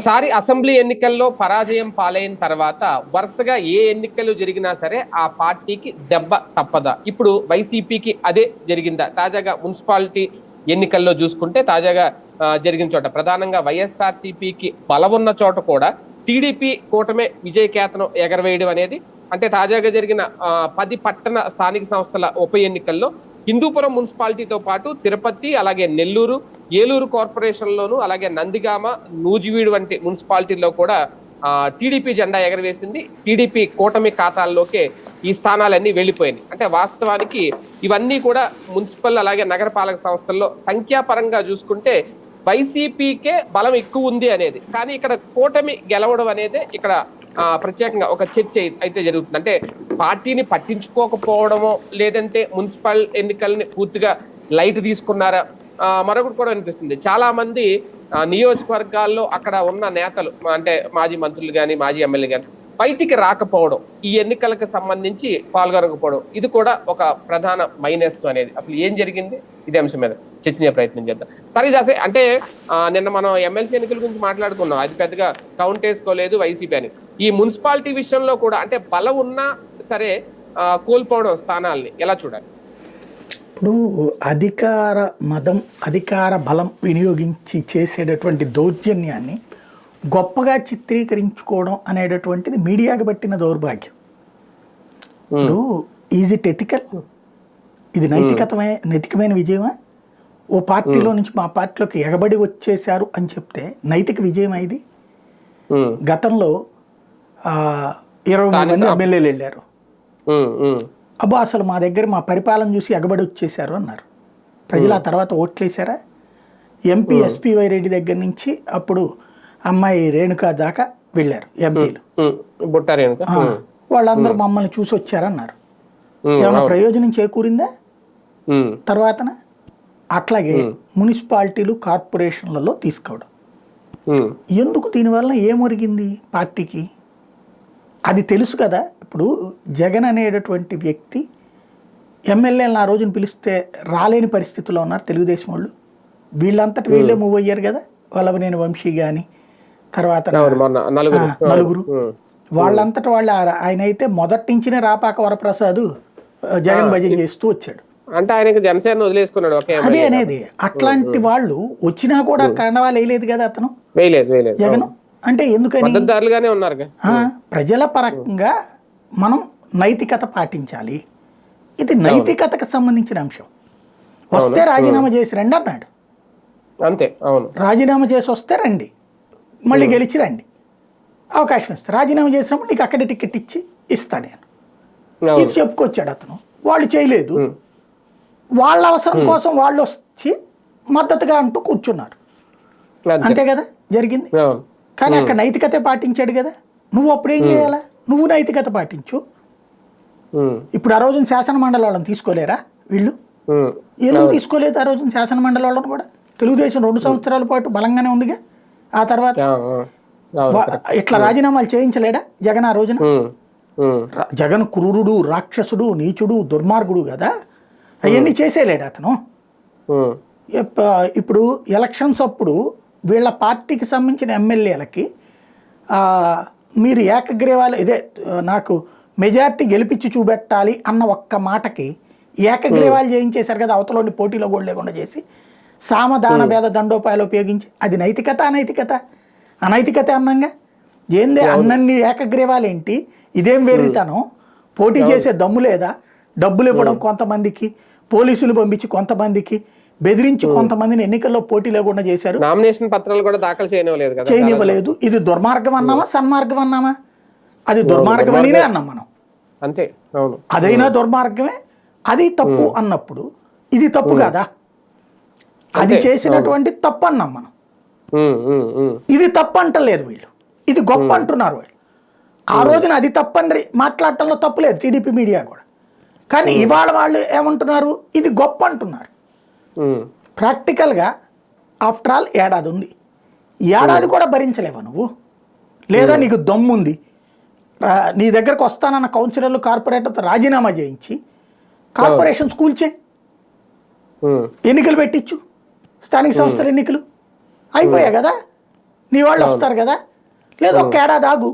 ఒకసారి అసెంబ్లీ ఎన్నికల్లో పరాజయం పాలైన తర్వాత వరుసగా ఏ ఎన్నికలు జరిగినా సరే ఆ పార్టీకి దెబ్బ తప్పదా. ఇప్పుడు వైసీపీకి అదే జరిగిందా? తాజాగా మున్సిపాలిటీ ఎన్నికల్లో చూసుకుంటే తాజాగా జరిగిన చోట ప్రధానంగా వైఎస్ఆర్ సిపికి బలం ఉన్న చోట కూడా టీడీపీ కూటమే విజయకేతనం ఎగరవేయడం అనేది అంటే తాజాగా జరిగిన పది పట్టణ స్థానిక సంస్థల ఉప ఎన్నికల్లో హిందూపురం మున్సిపాలిటీతో పాటు తిరుపతి అలాగే నెల్లూరు ఏలూరు కార్పొరేషన్లోను అలాగే నందిగామ నూజివీడు వంటి మున్సిపాలిటీల్లో కూడా టీడీపీ జెండా ఎగరవేసింది. టీడీపీ కూటమి ఖాతాల్లోకే ఈ స్థానాలన్నీ వెళ్ళిపోయినాయి. అంటే వాస్తవానికి ఇవన్నీ కూడా మున్సిపల్ అలాగే నగరపాలక సంస్థల్లో సంఖ్యాపరంగా చూసుకుంటే వైసీపీకే బలం ఎక్కువ ఉంది అనేది. కానీ ఇక్కడ కూటమి గెలవడం అనేది ఇక్కడ ప్రత్యేకంగా ఒక చర్చ అయితే జరుగుతుంది. అంటే పార్టీని పట్టించుకోకపోవడమో లేదంటే మున్సిపల్ ఎన్నికల్ని పూర్తిగా లైట్ తీసుకున్నారా? మరొకటి కూడా అనిపిస్తుంది. చాలా మంది నియోజకవర్గాల్లో అక్కడ ఉన్న నేతలు అంటే మాజీ మంత్రులు కానీ మాజీ ఎమ్మెల్యే కానీ బయటికి రాకపోవడం ఈ ఎన్నికలకు సంబంధించి పాల్గొనకపోవడం ఇది కూడా ఒక ప్రధాన మైనస్ అనేది. అసలు ఏం జరిగింది? ఇదే అంశం మీద చర్చనీయ ప్రయత్నం చేద్దాం. సరే దాసే అంటే నిన్న మనం ఎమ్మెల్సీ ఎన్నికల గురించి మాట్లాడుకున్నాం. అది పెద్దగా కౌంట్ వేసుకోలేదు వైసీపీ అని. ఈ మున్సిపాలిటీ విషయంలో కూడా అంటే బలం ఉన్నా సరే కోల్పోవడం స్థానాల్ని. ఎలా చూడాలి? ఇప్పుడు అధికార మదం అధికార బలం వినియోగించి చేసేటటువంటి దౌర్జన్యాన్ని గొప్పగా చిత్రీకరించుకోవడం అనేటటువంటిది మీడియాకి పట్టిన దౌర్భాగ్యం. ఇప్పుడు ఈజ్ ఇట్ ఎథికల్? ఇది నైతికతమే నైతికమైన విజయమా? ఓ పార్టీలో నుంచి మా పార్టీలోకి ఎగబడి వచ్చేశారు అని చెప్తే నైతిక విజయం ఇది? గతంలో ఇరవై మూడు మంది ఎమ్మెల్యేలు వెళ్ళారు. అబ్బో అసలు మా దగ్గర మా పరిపాలన చూసి ఎగబడి వచ్చేసారు అన్నారు. ప్రజలు ఆ తర్వాత ఓట్లేశారా ఎంపీ ఎస్పీ వైరెడ్డి దగ్గర నుంచి అప్పుడు అమ్మాయి రేణుక దాకా వెళ్ళారు ఎంపీలు. వాళ్ళందరూ మమ్మల్ని చూసి వచ్చారన్నారు. ఏమైనా ప్రయోజనం చేకూరిందా? తర్వాతన అట్లాగే మున్సిపాలిటీలు కార్పొరేషన్లలో తీసుకోవడం. ఎందుకు దీనివల్ల ఏమొరిగింది పార్టీకి? అది తెలుసు కదా. ఇప్పుడు జగన్ అనేటటువంటి వ్యక్తి ఎమ్మెల్యేలను ఆ రోజున పిలిస్తే రాలేని పరిస్థితిలో ఉన్నారు తెలుగుదేశం వాళ్ళు. వీళ్ళంతటి వీళ్ళే మూవ్ అయ్యారు కదా. వల్లభనేని వంశీ కానీ తర్వాత నలుగురు. వాళ్ళంతట వాళ్ళు ఆయన అయితే మొదటి నుంచినే రాపాక వరప్రసాద్ జగన్ భజన చేస్తూ వచ్చాడు. అంటే ఆయనకి జనసేన వదిలేసుకున్నాడు ఓకే అదే అనేది. అట్లాంటి వాళ్ళు వచ్చినా కూడా కండవాలు వేయలేదు కదా అతను. వేయలేదు వేయలేదు. జగన్? అంటే ఎందుకని? ఉన్నారు ప్రజల పరంగా మనం నైతికత పాటించాలి. ఇది నైతికతకు సంబంధించిన అంశం. వస్తే రాజీనామా చేసి రండి అన్నాడు. అంతే అవును. రాజీనామా చేసి వస్తే రండి. మళ్ళీ గెలిచి రండి. అవకాశం ఇస్తా. రాజీనామా చేసినప్పుడు నీకు అక్కడే టికెట్ ఇచ్చి ఇస్తా నేను. ఇది చెప్పుకొచ్చాడు అతను. వాళ్ళు చేయలేదు. వాళ్ళ అవసరం కోసం వాళ్ళు వచ్చి మద్దతుగా అంటూ కూర్చున్నారు. అంతే. కదా? జరిగింది. కానీ అక్కడ నైతికత పాటించాడు కదా. నువ్వు అప్పుడు ఏం చేయాలా? నువ్వు నైతికత పాటించు. ఇప్పుడు ఆ రోజున శాసన మండలి వాళ్ళని తీసుకోలేరా వీళ్ళు? ఎందుకు తీసుకోలేదు ఆ రోజున శాసన మండలి వాళ్ళని కూడా? తెలుగుదేశం రెండు సంవత్సరాల పాటు బలంగానే ఉందిగా. ఆ తర్వాత ఇట్లా రాజీనామాలు చేయించలేడా జగన్ ఆ రోజున? జగన్ క్రూరుడు రాక్షసుడు నీచుడు దుర్మార్గుడు కదా. అవన్నీ చేసేలేడు అతను. ఇప్పుడు ఎలక్షన్స్ అప్పుడు వీళ్ళ పార్టీకి సంబంధించిన ఎమ్మెల్యేలకి మీరు ఏకగ్రీవాలు ఇదే నాకు మెజార్టీ గెలిపించి చూపెట్టాలి అన్న ఒక్క మాటకి ఏకగ్రీవాలు చేయించేశారు కదా అవతలోని పోటీలో కూడా లేకుండా చేసి. సామదాన భేద దండోపాయాలు ఉపయోగించి. అది నైతికత అనైతికత. అనైతికత అన్నంగా. ఏందే అన్నన్ని ఏకగ్రీవాలు ఏంటి ఇదేం వేరితనం పోటీ చేసే దమ్ము లేదా? డబ్బులు ఇవ్వడం కొంతమందికి పోలీసులు పంపించి కొంతమందికి బెదిరించి కొంతమందిని ఎన్నికల్లో పోటీ లేకుండా చేశారు. నామినేషన్ పత్రాలు కూడా దాఖలు చేయనివ్వలేదు చేయనివ్వలేదు. ఇది దుర్మార్గం అన్నామా సన్మార్గం అన్నామా? అది దుర్మార్గం అనినే అన్నాం మనం. అంతే అవును. అదైనా దుర్మార్గమే. అది తప్పు అన్నప్పుడు ఇది తప్పు కాదా? అది చేసినటువంటి తప్పు అన్నాం మనం. ఇది తప్పు అంటలేదు వీళ్ళు. ఇది గొప్ప అంటున్నారు వాళ్ళు. ఆ రోజున అది తప్పని మాట్లాడటంలో తప్పు లేదు టీడీపీ మీడియా కూడా. కానీ ఇవాళ వాళ్ళు ఏమంటున్నారు? ఇది గొప్ప అంటున్నారు. ప్రాక్టికల్గా ఆఫ్టర్ ఆల్ ఏడాది ఉంది ఈ ఏడాది కూడా భరించలేవా నువ్వు? లేదా నీకు దమ్ముంది? నీ దగ్గరకు వస్తానన్న కౌన్సిలర్లు కార్పొరేటర్తో రాజీనామా చేయించి కార్పొరేషన్ స్కూల్ చే ఎన్నికలు పెట్టించు స్థానిక సంస్థల ఎన్నికలు. అయిపోయాయి కదా? నీ వాళ్ళు వస్తారు కదా? లేదు ఒక్క ఏడాది ఆగు.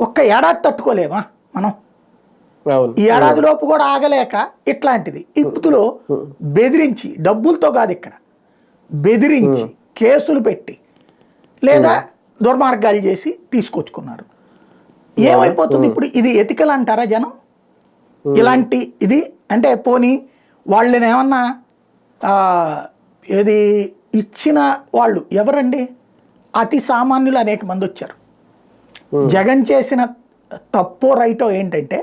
ఒక్క ఏడాది తట్టుకోలేమా మనం? ఈ ఏడాది లోపు కూడా ఆగలేక ఇట్లాంటిది. ఇందులో బెదిరించి డబ్బులతో కాదు ఇక్కడ. బెదిరించి కేసులు పెట్టి లేదా దుర్మార్గాలు చేసి తీసుకొచ్చుకున్నారు. ఏమైపోతుంది ఇప్పుడు? ఇది ఎతికల్ అంటారా జనం? ఇలాంటి ఇది? అంటే పోనీ వాళ్ళని ఏమన్నా ఏది ఇచ్చిన వాళ్ళు ఎవరండి? అతి సామాన్యులు అనేక మంది వచ్చారు. జగన్ చేసిన తప్పో రైటో ఏంటంటే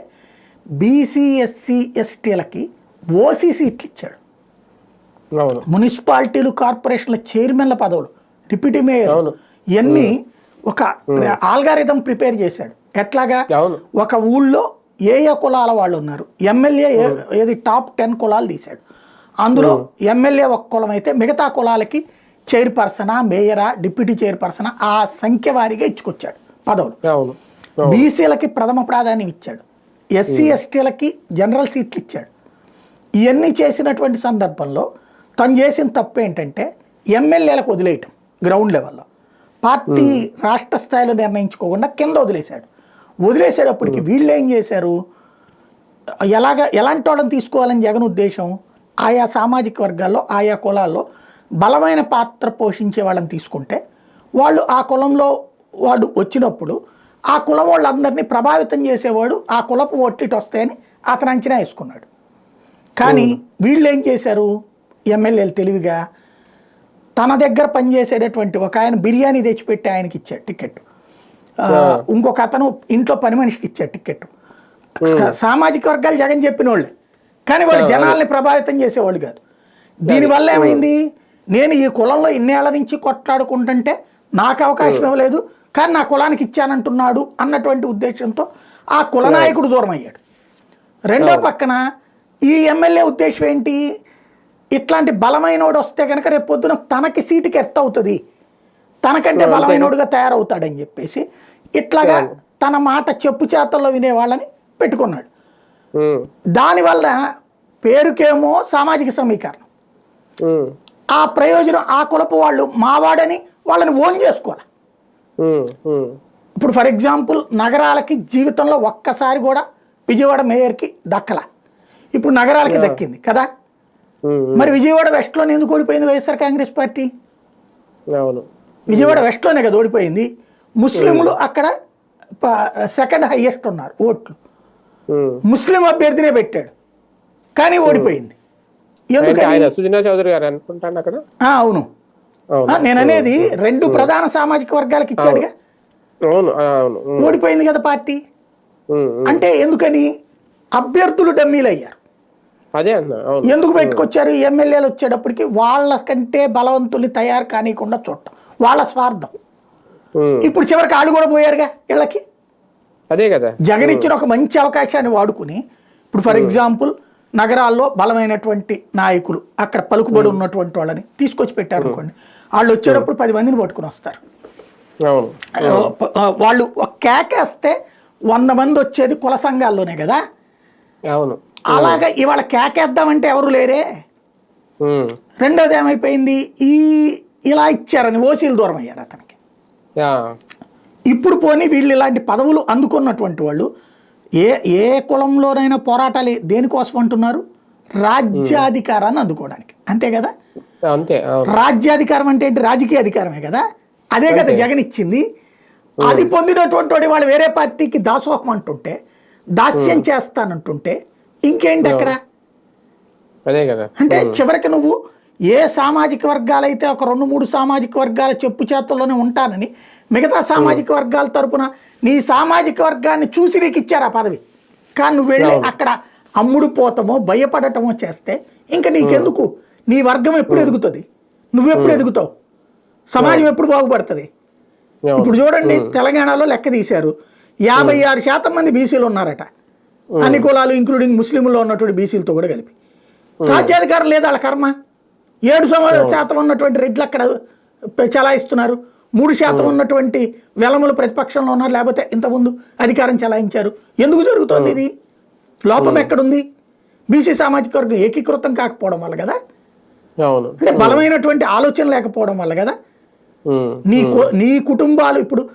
బీసీ ఎస్సీ ఎస్టీలకి ఓసీ సీట్లు ఇచ్చాడు మున్సిపాలిటీలు కార్పొరేషన్ల చైర్మన్ల పదవులు. Deputy mayor. ఇవన్నీ ఒక ఆల్గారిథం ప్రిపేర్ చేశాడు. ఎట్లాగా? ఒక ఊళ్ళో ఏ ఏ కులాల వాళ్ళు ఉన్నారు? ఎమ్మెల్యే ఏది టాప్ టెన్ కులాలు తీశాడు. అందులో ఎమ్మెల్యే ఒక కులం అయితే మిగతా కులాలకి చైర్పర్సనా మేయరా డిప్యూటీ చైర్పర్సనా ఆ సంఖ్య వారీగా ఇచ్చుకొచ్చాడు పదవులు. బీసీలకి ప్రథమ ప్రాధాన్యం ఇచ్చాడు. ఎస్సీ ఎస్టీలకి జనరల్ సీట్లు ఇచ్చాడు ఇవన్నీ చేసినటువంటి సందర్భంలో తను చేసిన తప్పు ఏంటంటే ఎమ్మెల్యేలకు వదిలేయటం గ్రౌండ్ లెవెల్లో పార్టీ రాష్ట్ర స్థాయిలో నిర్ణయించుకోకుండా కింద వదిలేశాడు. వదిలేసేటప్పటికి వీళ్ళు ఏం చేశారు? ఎలాగ ఎలాంటి వాళ్ళని తీసుకోవాలని జగన్ ఉద్దేశం? ఆయా సామాజిక వర్గాల్లో ఆయా కులాల్లో బలమైన పాత్ర పోషించే వాళ్ళని తీసుకుంటే వాళ్ళు ఆ కులంలో వాడు వచ్చినప్పుడు ఆ కులం వాళ్ళందరినీ ప్రభావితం చేసేవాడు ఆ కులపు ఓట్లిటి వస్తాయని అతను అంచనా వేసుకున్నాడు. కానీ వీళ్ళు ఏం చేశారు? ఎమ్మెల్యేలు తెలివిగా తన దగ్గర పనిచేసేటటువంటి ఒక ఆయన బిర్యానీ తెచ్చిపెట్టి ఆయనకి ఇచ్చాడు టికెట్. ఇంకొక అతను ఇంట్లో పని మనిషికి ఇచ్చాడు టికెట్. సామాజిక వర్గాలు జగన్ చెప్పిన వాళ్ళే కానీ వాళ్ళు జనాల్ని ప్రభావితం చేసేవాళ్ళు కాదు. దీనివల్ల ఏమైంది? నేను ఈ కులంలో ఇన్నేళ్ళ నుంచి కొట్లాడుకుంటుంటే నాకు అవకాశం ఇవ్వలేదు కానీ నా కులానికి ఇచ్చానంటున్నాడు అన్నటువంటి ఉద్దేశంతో ఆ కుల నాయకుడు దూరం అయ్యాడు రెండో పక్కన ఈ ఎమ్మెల్యే ఉద్దేశం ఏంటి? ఇట్లాంటి బలమైనోడు వస్తే కనుక రేపు పొద్దున తనకి సీటుకి ఎర్త్ అవుతుంది. తనకంటే బలమైనోడుగా తయారవుతాడని చెప్పేసి ఇట్లాగా తన మాట చెప్పు చేతల్లో వినేవాళ్ళని పెట్టుకున్నాడు. ఉమ్, దానివల్ల పేరుకేమో సామాజిక సమీకరణం. ఉమ్, ఆ ప్రయోజనం ఆ కులపు వాళ్ళు మావాడని వాళ్ళని ఓన్ చేసుకోవాలి? ఇప్పుడు ఫర్ ఎగ్జాంపుల్ నగరాలకి జీవితంలో ఒక్కసారి కూడా విజయవాడ మేయర్కి దక్కల. ఇప్పుడు నగరాలకి దక్కింది కదా? మరి విజయవాడ వెస్ట్లోనే ఎందుకు ఓడిపోయింది వైఎస్ఆర్ కాంగ్రెస్ పార్టీ? విజయవాడ వెస్ట్లోనే కదా ఓడిపోయింది. ముస్లింలు అక్కడ సెకండ్ హైయెస్ట్ ఉన్నారు ఓట్లు. ముస్లిం అభ్యర్థినే పెట్టాడు. కానీ ఓడిపోయింది. అంటే ఎందుకని ఆయన సుజనా చౌదరి గారు అనుకుంటాను అక్కడ? ఆ, అవును. అవును. ఆ, నేను అనేది రెండు ప్రధాన సామాజిక వర్గాలకు ఇచ్చాడుగా. ఓడిపోయింది కదా పార్టీ. అంటే ఎందుకని? అభ్యర్థులు డమ్మీలు అయ్యారు అదే ఎందుకు పెట్టుకొచ్చారు ఎమ్మెల్యేలు వచ్చేటప్పటికి వాళ్ళ కంటే బలవంతుల్ని తయారు కానియకుండా చూడటం. వాళ్ళ స్వార్థం. ఇప్పుడు చివరికి ఆళ్ళు కూడా పోయారుగా వీళ్ళకి? అదే కదా. జగన్ ఇచ్చిన ఒక మంచి అవకాశాన్ని వాడుకుని ఇప్పుడు ఫర్ ఎగ్జాంపుల్ నగరాల్లో బలమైనటువంటి నాయకులు అక్కడ పలుకుబడి ఉన్నటువంటి వాళ్ళని తీసుకొచ్చి పెట్టారు అనుకోండి. వాళ్ళు వచ్చేటప్పుడు పది మందిని పట్టుకుని వస్తారు. వాళ్ళు ఒక కేకేస్తే వంద మంది వచ్చేది కుల సంఘాల్లోనే కదా? అవును. అలాగా ఇవాళ కేకేద్దామంటే ఎవరు లేరే? రెండోది ఏమైపోయింది? ఈ ఇలా ఇచ్చారని ఓసీలు దూరం అయ్యారు అతనికి. ఇప్పుడు పోనీ వీళ్ళు ఇలాంటి పదవులు అందుకున్నటువంటి వాళ్ళు ఏ ఏ కులంలోనైనా పోరాటాలు దేనికోసం అంటున్నారు? రాజ్యాధికారాన్ని అందుకోవడానికి. అంతే కదా? అంతే రాజ్యాధికారం అంటే ఏంటి? రాజకీయ అధికారమే కదా? అదే కదా జగన్ ఇచ్చింది. అది పొందినటువంటి వాడు వాళ్ళు వేరే పార్టీకి దాసోహం అంటుంటే దాస్యం చేస్తానంటుంటే ఇంకేంటి అక్కడ? అదే కదా. అంటే చివరికి నువ్వు ఏ సామాజిక వర్గాలైతే ఒక రెండు మూడు సామాజిక వర్గాల చెప్పు చేతుల్లోనే ఉంటానని మిగతా సామాజిక వర్గాల తరపున నీ సామాజిక వర్గాన్ని చూసి నీకు ఇచ్చారు ఆ పదవి. కానీ నువ్వు వెళ్ళి అక్కడ అమ్ముడు పోతమో భయపడటమో చేస్తే ఇంకా నీకెందుకు? నీ వర్గం ఎప్పుడు ఎదుగుతుంది? నువ్వెప్పుడు ఎదుగుతావు? సమాజం ఎప్పుడు బాగుపడుతుంది? ఇప్పుడు చూడండి తెలంగాణలో లెక్క తీశారు. యాభై ఆరు శాతం మంది బీసీలు ఉన్నారట. అన్ని కులాలు ఇంక్లూడింగ్ ముస్లింలో ఉన్నటువంటి బీసీలతో కూడా కలిపి. రాజ్యాధికారం లేదు వాళ్ళ కర్మ? ఏడు శాతం ఉన్నటువంటి రెడ్లు అక్కడ చలాయిస్తున్నారు. మూడు శాతం ఉన్నటువంటి వెలములు ప్రతిపక్షంలో ఉన్నారు. లేకపోతే ఇంతకుముందు అధికారం చలాయించారు. ఎందుకు జరుగుతోంది ఇది? లోపం ఎక్కడుంది? బీసీ సామాజిక వర్గం ఏకీకృతం కాకపోవడం వల్ల కదా? అంటే బలమైనటువంటి ఆలోచన లేకపోవడం వల్ల కదా? నీ నీ కుటుంబాలు ఇప్పుడు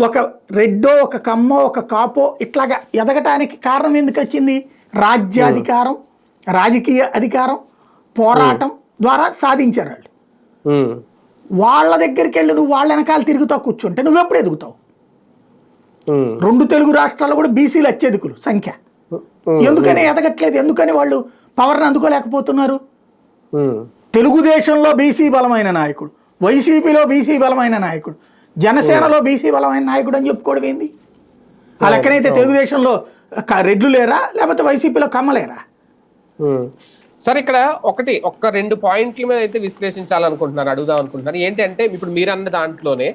ఒక రెడ్డో ఒక కమ్మో ఒక కాపో ఇట్లాగా ఎదగటానికి కారణం ఎందుకు వచ్చింది? రాజ్యాధికారం రాజకీయ అధికారం పోరాటం ద్వారా సాధించారు వాళ్ళు. వాళ్ళ దగ్గరికి వెళ్ళి నువ్వు వాళ్ళ వెనకాల తిరుగుతావు కూర్చుంటే నువ్వెప్పుడు ఎదుగుతావు? రెండు తెలుగు రాష్ట్రాల్లో కూడా బీసీలు అత్యధికులు సంఖ్య. ఎందుకని ఎదగట్లేదు? ఎందుకని వాళ్ళు పవర్ని అందుకోలేకపోతున్నారు? తెలుగుదేశంలో బీసీ బలమైన నాయకుడు వైసీపీలో బీసీ బలమైన నాయకుడు జనసేనలో బీసీ బలమైన నాయకుడు అని చెప్పుకోవడం ఏంది? ఆ లెక్కనైతే తెలుగుదేశంలో రెడ్లు లేరా? లేకపోతే వైసీపీలో కమ్మలేరా. సార్ ఇక్కడ ఒకటి ఒక్క రెండు పాయింట్ల మీద అయితే విశ్లేషించాలనుకుంటున్నారు అడుగుదాం అనుకుంటున్నారు ఏంటంటే ఇప్పుడు మీరు అన్న దాంట్లోనే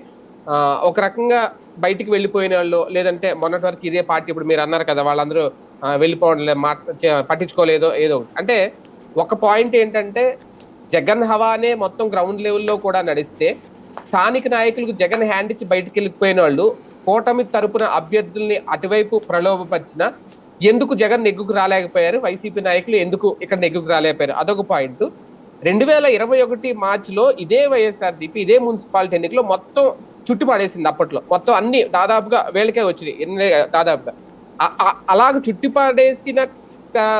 ఒక రకంగా బయటికి వెళ్ళిపోయిన వాళ్ళు లేదంటే మొన్నటి వరకు ఇదే పార్టీ ఇప్పుడు మీరు అన్నారు కదా వాళ్ళందరూ వెళ్ళిపోవడం లేదు మాట పట్టించుకోలేదో ఏదో ఒకటి. అంటే ఒక పాయింట్ ఏంటంటే జగన్ హవానే మొత్తం గ్రౌండ్ లెవెల్లో కూడా నడిస్తే స్థానిక నాయకులకు జగన్ హ్యాండ్ ఇచ్చి బయటికి వెళ్ళిపోయిన వాళ్ళు కూటమి తరపున అభ్యర్థుల్ని అటువైపు ప్రలోభపరిచిన ఎందుకు జగన్ నెగ్గుకు రాలేకపోయారు? వైసీపీ నాయకులు ఎందుకు ఇక్కడ నెగ్గుకు రాలేకపోయారు? అదొక పాయింట్. రెండు వేల ఇరవై ఒకటి మార్చిలో ఇదే వైఎస్ఆర్సీపీ ఇదే మున్సిపాలిటీ ఎన్నికలో మొత్తం చుట్టుపడేసింది అప్పట్లో. మొత్తం అన్ని దాదాపుగా వేళకే వచ్చినాయి ఎన్ని దాదాపుగా. అలాగ చుట్టుపడేసిన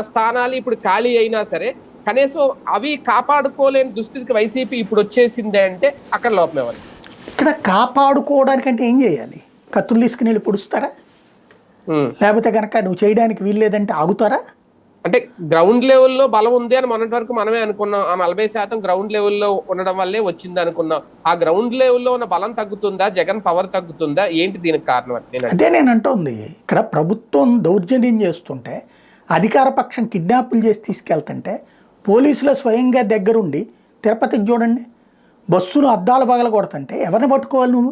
స్థానాలు ఇప్పుడు ఖాళీ అయినా సరే కనీసం అవి కాపాడుకోలేని దుస్థితికి వైసీపీ ఇప్పుడు వచ్చేసిందే అంటే అక్కడ లోపమే వాళ్ళు ఇక్కడ కాపాడుకోవడానికంటే ఏం చేయాలి? కత్తులు తీసుకుని వెళ్ళి పొడుస్తారా? లేకపోతే కనుక నువ్వు చేయడానికి వీల్లేదంటే ఆగుతారా? అంటే గ్రౌండ్ లెవెల్లో బలం ఉంది అని మొన్నటి వరకు మనమే అనుకున్నాం. ఆ నలభై శాతం గ్రౌండ్ లెవెల్లో ఉండడం వల్లే వచ్చింది అనుకున్నాం. ఆ గ్రౌండ్ లెవెల్లో ఉన్న బలం తగ్గుతుందా? జగన్ పవర్ తగ్గుతుందా? ఏంటి దీనికి కారణం అదే నేను అంటోంది. ఇక్కడ ప్రభుత్వం దౌర్జన్యం చేస్తుంటే అధికార పక్షం కిడ్నాపులు చేసి తీసుకెళ్తుంటే పోలీసులు స్వయంగా దగ్గరుండి తిరుపతికి చూడండి బస్సులు అద్దాలు పగల కొడుతుంటే ఎవరిని పట్టుకోవాలి నువ్వు?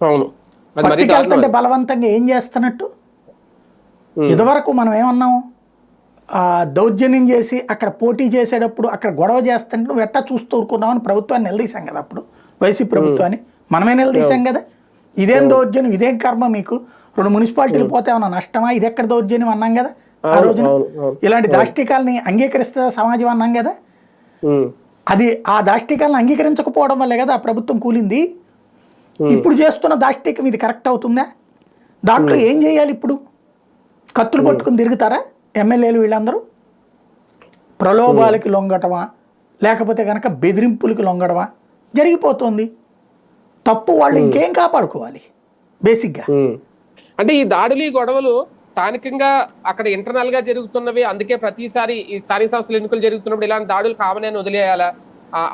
అవును. పట్టుకెళ్తుంటే బలవంతంగా ఏం చేస్తున్నట్టు? ఇదివరకు మనం ఏమన్నాం? ఆ, దౌర్జన్యం చేసి అక్కడ పోటీ చేసేటప్పుడు అక్కడ గొడవ చేస్తుంటే నువ్వు ఎట్టా చూస్తూ ప్రభుత్వాన్ని నిలదీశాం కదా అప్పుడు. వైసీపీ ప్రభుత్వాన్ని. మనమే నిలదీశాం కదా. ఇదేం దౌర్జన్యం ఇదేం కర్మ మీకు? రెండు మున్సిపాలిటీలు పోతే ఏమన్నా నష్టమా? ఇది ఎక్కడ దౌర్జన్యం అన్నాం కదా ఆ రోజున. ఇలాంటి దాష్టికాలని అంగీకరిస్తుందా సమాజం అన్నాం కదా? అది ఆ దాష్టికాలను అంగీకరించకపోవడం వల్లే కదా ఆ ప్రభుత్వం కూలింది. ఇప్పుడు చేస్తున్న దాష్టికం ఇది కరెక్ట్ అవుతుందా? దాంట్లో ఏం చేయాలి ఇప్పుడు? కత్తులు పట్టుకుని తిరుగుతారా? ఎమ్మెల్యేలు వీళ్ళందరూ? ప్రలోభాలకి లొంగటమా? లేకపోతే కనుక బెదిరింపులకి లొంగడమా జరిగిపోతుంది. తప్పు వాళ్ళు ఇంకేం కాపాడుకోవాలి? బేసిక్గా. అంటే ఈ దాడులు ఈ గొడవలు స్థానికంగా అక్కడ ఇంటర్నల్గా జరుగుతున్నవి అందుకే ప్రతిసారి ఈ స్థానిక సంస్థల ఎన్నికలు జరుగుతున్నప్పుడు ఇలాంటి దాడులు కామనే వదిలేయాలా?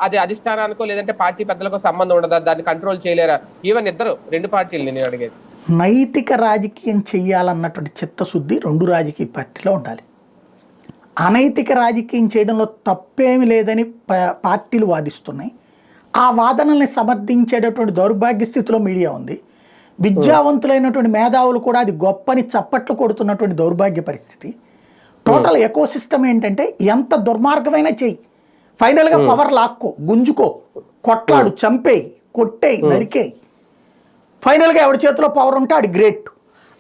అది అధిష్టానానికో లేదంటే పార్టీ పెద్దలకో సంబంధం ఉండదా? దాన్ని కంట్రోల్ చేయలేరా? ఈవెన్ ఇద్దరు రెండు పార్టీలు నేను అడిగేది. నైతిక రాజకీయం చెయ్యాలన్నటువంటి చిత్తశుద్ధి రెండు రాజకీయ పార్టీలో ఉండాలి. అనైతిక రాజకీయం చేయడంలో తప్పేమీ లేదని ప- పార్టీలు వాదిస్తున్నాయి. ఆ వాదనల్ని సమర్థించేటటువంటి దౌర్భాగ్య స్థితిలో మీడియా ఉంది. విద్యావంతులైనటువంటి మేధావులు కూడా అది గొప్పని చప్పట్లు కొడుతున్నటువంటి దౌర్భాగ్య పరిస్థితి. టోటల్ ఎకో సిస్టమ్ ఏంటంటే ఎంత దుర్మార్గమైనా చెయ్యి. ఫైనల్గా పవర్ లాక్కో గుంజుకో కొట్లాడు చంపేయి కొట్టేయి నరికేయి. ఫైనల్గా ఎవరి చేతిలో పవర్ ఉంటే అది గ్రేట్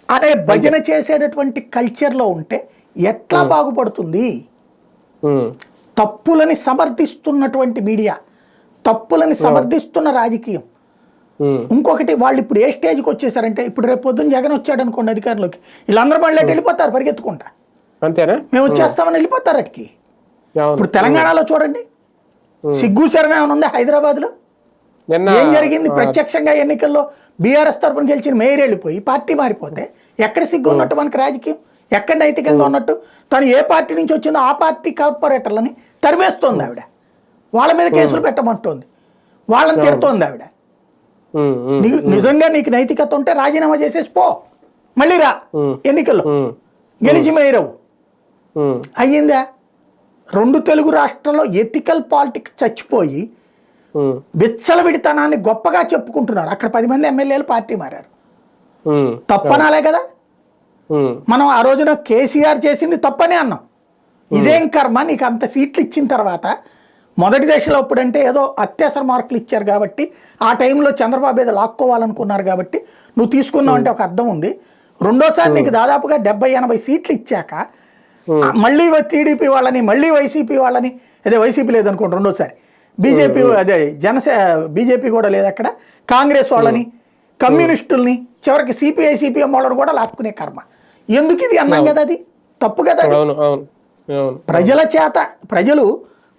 అనే భజన చేసేటటువంటి కల్చర్లో ఉంటే ఎట్లా బాగుపడుతుంది? ఉమ్, తప్పులని సమర్థిస్తున్నటువంటి మీడియా తప్పులని సమర్థిస్తున్న రాజకీయం. ఇంకొకటి వాళ్ళు ఇప్పుడు ఏ స్టేజ్కి వచ్చేసారంటే ఇప్పుడు రేపు పొద్దున్న జగన్ వచ్చాడు అనుకోండి అధికారంలోకి వీళ్ళందరూ మళ్ళీ వెళ్ళిపోతారు పరిగెత్తుకుంటా. అంతేనా? మేము వచ్చేస్తామని వెళ్ళిపోతారు అటుకి. ఇప్పుడు తెలంగాణలో చూడండి. సిగ్గు శరం ఏమైనా ఉంది హైదరాబాద్లో? ఏం జరిగింది? ప్రత్యక్షంగా ఎన్నికల్లో బీఆర్ఎస్ తరపున గెలిచిన మేయర్ వెళ్ళిపోయి పార్టీ మారిపోతే ఎక్కడ సిగ్గు ఉన్నట్టు మనకి రాజకీయం? ఎక్కడ నైతికంగా ఉన్నట్టు? తను ఏ పార్టీ నుంచి వచ్చిందో ఆ పార్టీ కార్పొరేటర్లని తరిమేస్తోంది ఆవిడ. వాళ్ళ మీద కేసులు పెట్టమంటోంది. వాళ్ళని తిడుతోంది ఆవిడ. నీకు నిజంగా నీకు నైతికత ఉంటే రాజీనామా చేసేసి పో. మళ్ళీ రా ఎన్నికల్లో. గెలిచి మేయరవు అయ్యిందా? రెండు తెలుగు రాష్ట్రాల్లో ఎథికల్ పాలిటిక్స్ చచ్చిపోయి విచ్చలవిడితనాన్ని గొప్పగా చెప్పుకుంటున్నారు. అక్కడ పది మంది ఎమ్మెల్యేలు పార్టీ మారారు. తప్పనాలే కదా? మనం ఆ రోజున కేసీఆర్ చేసింది తప్పనే అన్నాం. ఇదేం కర్మ? నీకు అంత సీట్లు ఇచ్చిన తర్వాత మొదటి దశలో అప్పుడంటే ఏదో అత్యవసర మార్కులు ఇచ్చారు కాబట్టి ఆ టైంలో చంద్రబాబు ఏదో లాక్కోవాలనుకున్నారు కాబట్టి నువ్వు తీసుకున్నావు అంటే ఒక అర్థం ఉంది. రెండోసారి నీకు దాదాపుగా డెబ్బై ఎనభై సీట్లు ఇచ్చాక మళ్ళీ టీడీపీ వాళ్ళని మళ్ళీ వైసీపీ వాళ్ళని అదే వైసీపీ లేదనుకోండి రెండోసారి. బీజేపీ అదే జనసే బీజేపీ కూడా లేదు అక్కడ. కాంగ్రెస్ వాళ్ళని కమ్యూనిస్టుల్ని చివరికి సిపిఐ సిపిఎం వాళ్ళని కూడా లాక్కునే కర్మ. ఎందుకు ఇది అన్నాం కదా అది? తప్పు కదా ప్రజల చేత ప్రజలు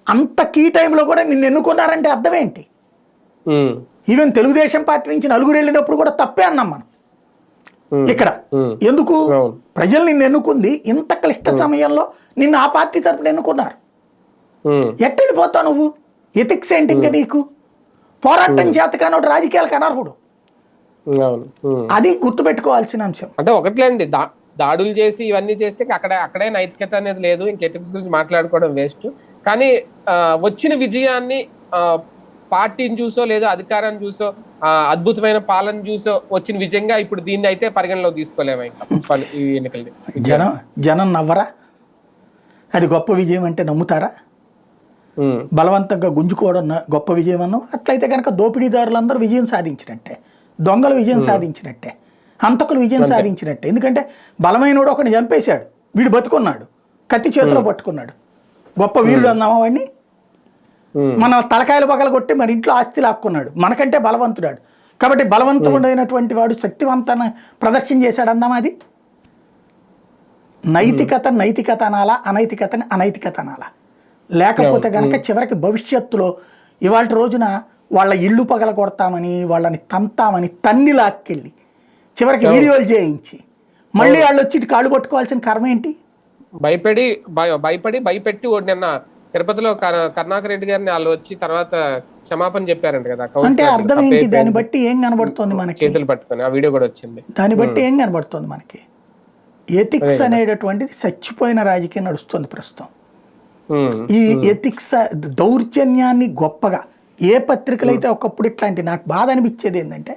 అంత కీ టైంలో కూడా నిన్ను ఎన్నుకున్నారంటే అర్థం ఏంటి ఉమ్, ఈవెన్ తెలుగుదేశం పార్టీ నుంచి నలుగురు వెళ్ళినప్పుడు కూడా తప్పే అన్నాం మనం. ఇక్కడ. ఎందుకు. ప్రజలు నిన్ను ఎన్నుకుంది ఇంత క్లిష్ట సమయంలో నిన్ను ఆ పార్టీ తరపున ఎన్నుకున్నారు? ఉమ్, ఎట్టెళ్ళిపోతావు నువ్వు? ఎథిక్స్ ఏంటి ఇంకా నీకు? పోరాటం చేత కానోడు రాజకీయాలకు అనర్హుడు. అది గుర్తుపెట్టుకోవాల్సిన అంశం. అంటే ఒకట్లేండి దా దాడులు చేసి ఇవన్నీ చేస్తే అక్కడ అక్కడే నైతికత అనేది లేదు ఇంక ఎథిక్స్ గురించి మాట్లాడుకోవడం వేస్ట్. కానీ వచ్చిన విజయాన్ని పార్టీని చూసో లేదా అధికారాన్ని చూసో అద్భుతమైన పాలన చూసో వచ్చిన విజయంగా ఇప్పుడు దీన్ని అయితే పరిగణలోకి తీసుకోలేము ఈ ఎన్నికల్ని. జనం జనం నవ్వరా? అది గొప్ప విజయం అంటే నమ్ముతారా? బలవంతంగా గుంజుకోవడం గొప్ప విజయం అన్నాం అట్లయితే కనుక దోపిడీదారులందరూ విజయం సాధించినట్టే. దొంగలు విజయం సాధించినట్టే. హంతకులు విజయం సాధించినట్టే. ఎందుకంటే బలమైనోడు ఒకని చంపేశాడు. వీడు బతుకున్నాడు. కత్తి చేతిలో పట్టుకున్నాడు. గొప్ప వీరుడు అన్నామా వాడిని మన తలకాయలు పగల కొట్టి మరి ఇంట్లో ఆస్తి లాక్కున్నాడు. మనకంటే బలవంతుడాడు. కాబట్టి బలవంతుడైనటువంటి వాడు శక్తివంతన ప్రదర్శన చేశాడు అందామా అది? నైతికత నైతికత అనాలా? అనైతికతని అనైతికత అనాలా? లేకపోతే కనుక చివరికి భవిష్యత్తులో ఇవాళ రోజున వాళ్ళ ఇల్లు పగల కొడతామని వాళ్ళని తంతామని తన్ని లాక్కెళ్ళి చివరికి వీడియోలు చేయించి మళ్ళీ వాళ్ళు వచ్చి కాళ్ళు పట్టుకోవాల్సిన కర్మ ఏంటి? భయపడి భయ- భయపడి భయపెట్టి నిన్న తిరుపతిలో కర్- కరుణాకర్ రెడ్డి గారిని వాళ్ళు వచ్చి తర్వాత క్షమాపణ చెప్పారంట కదా అంటే. అర్థం ఏంటి? దాన్ని బట్టి ఏం కనబడుతోంది మనకి? చేతులు పట్టుకొని ఆ వీడియో కూడా వచ్చింది. దాన్ని బట్టి ఏం కనబడుతుంది మనకి? ఎథిక్స్ అనేటటువంటిది చచ్చిపోయిన రాజకీయం నడుస్తుంది ప్రస్తుతం. ఈ ఎథిక్స్ దౌర్జన్యాన్ని గొప్పగా ఏ పత్రికలు అయితే ఒకప్పుడు ఇట్లాంటి నాకు బాధ అనిపించేది ఏంటంటే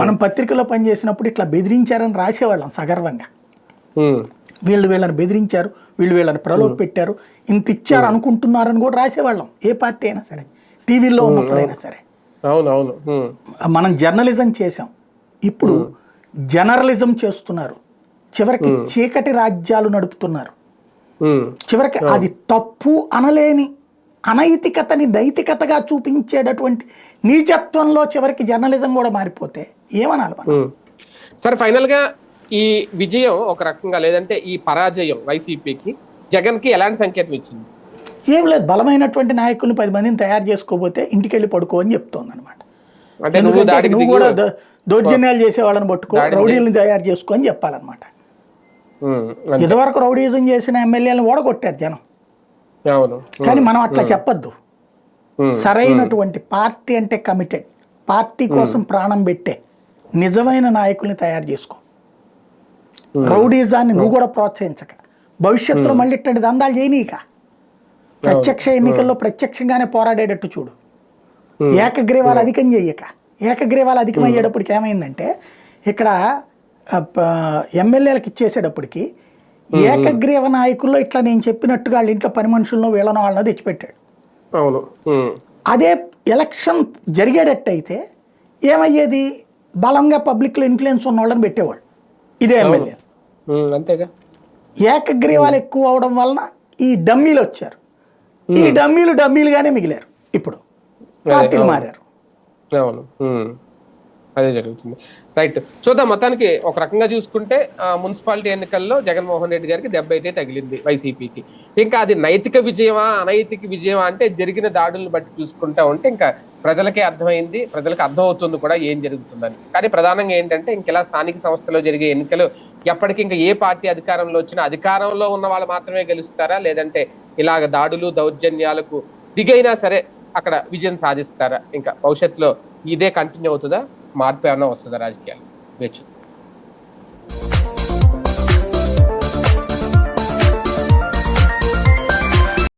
మనం పత్రికలో పనిచేసినప్పుడు ఇట్లా బెదిరించారని రాసేవాళ్ళం సగర్వంగా. వీళ్ళు వీళ్ళని బెదిరించారు వీళ్ళు వీళ్ళని ప్రలోభ పెట్టారు ఇంత ఇచ్చారు అనుకుంటున్నారని కూడా రాసేవాళ్ళం ఏ పార్టీ అయినా సరే టీవీలో ఉన్నప్పుడైనా సరే. అవును అవును ఉమ్, మనం జర్నలిజం చేసాం ఇప్పుడు జర్నలిజం చేస్తున్నారు. చివరికి చీకటి రాజ్యాలు నడుపుతున్నారు. చివరికి అది తప్పు అనలేని అనైతికతని నైతికతగా చూపించేటటువంటి నీచత్వంలో చివరికి జర్నలిజం కూడా మారిపోతే ఏమనాలి మనం. సరే ఫైనల్గా ఈ విజయం ఒక రకంగా లేదంటే ఈ పరాజయం వైసీపీకి జగన్కి ఎలాంటి సంకేతం ఇచ్చింది? ఏం లేదు బలమైనటువంటి నాయకుల్ని పది మందిని తయారు చేసుకోబోతే ఇంటికి వెళ్ళి పడుకో అని చెప్తోంది అనమాట నువ్వు కూడా దౌర్జన్యాలు చేసే వాళ్ళని పట్టుకో రౌడీలను తయారు చేసుకో అని చెప్పాలన్నమాట. ఇదివరకు రౌడీజం చేసిన ఎమ్మెల్యేలను ఓడగొట్టారు జనం. కానీ మనం అట్లా చెప్పొద్దు. సరైనటువంటి పార్టీ అంటే కమిటెడ్ పార్టీ కోసం ప్రాణం పెట్టే నిజమైన నాయకుల్ని తయారు చేసుకో. రౌడీజాన్ని నువ్వు కూడా ప్రోత్సహించక. భవిష్యత్తులో మళ్ళీ ఇట్లాంటి దందాలు చేయనీక. ప్రత్యక్ష ఎన్నికల్లో ప్రత్యక్షంగానే పోరాడేటట్టు చూడు. ఏకగ్రీవాలు అధికం చెయ్యక ఏకగ్రీవాలు అధికం అయ్యేటప్పటికి ఏమైందంటే ఇక్కడ ఎమ్మెల్యేలకు ఇచ్చేసేటప్పటికి ఏకగ్రీవ నాయకుల్లో ఇట్లా నేను చెప్పినట్టుగా వాళ్ళ ఇంట్లో పని మనుషులను వీళ్ళను వాళ్ళని తెచ్చిపెట్టాడు. అవును. అదే ఎలక్షన్ జరిగేటట్టయితే ఏమయ్యేది? బలంగా పబ్లిక్లో ఇన్ఫ్లుయెన్స్ ఉన్న వాళ్ళని పెట్టేవాడు ఇదే ఎమ్మెల్యే. అంతేగా? ఏకగ్రీవాలు ఎక్కువ అవడం వలన ఈ డమ్మీలు వచ్చారు. ఈ డమ్మీలు డమ్మీలుగానే మిగిలారు. ఇప్పుడు పార్టీలు మారారు. అదే జరుగుతుంది. రైట్ చూద్దాం మొత్తానికి ఒక రకంగా చూసుకుంటే మున్సిపాలిటీ ఎన్నికల్లో జగన్మోహన్ రెడ్డి గారికి దెబ్బ అయితే తగిలింది వైసీపీకి. ఇంకా అది నైతిక విజయమా అనైతిక విజయమా అంటే జరిగిన దాడులను బట్టి చూసుకుంటా ఉంటే ఇంకా ప్రజలకే అర్థమైంది ప్రజలకు అర్థమవుతుంది కూడా ఏం జరుగుతుందని. కానీ ప్రధానంగా ఏంటంటే ఇంకెలా స్థానిక సంస్థలో జరిగే ఎన్నికలు ఎప్పటికీ ఇంకా ఏ పార్టీ అధికారంలో వచ్చినా అధికారంలో ఉన్న వాళ్ళు మాత్రమే గెలుస్తారా? లేదంటే ఇలాగ దాడులు దౌర్జన్యాలకు దిగైనా సరే అక్కడ విజయం సాధిస్తారా? ఇంకా భవిష్యత్తులో ఇదే కంటిన్యూ అవుతుందా? మార్పు ఏమైనా వస్తుందా రాజకీయాలు?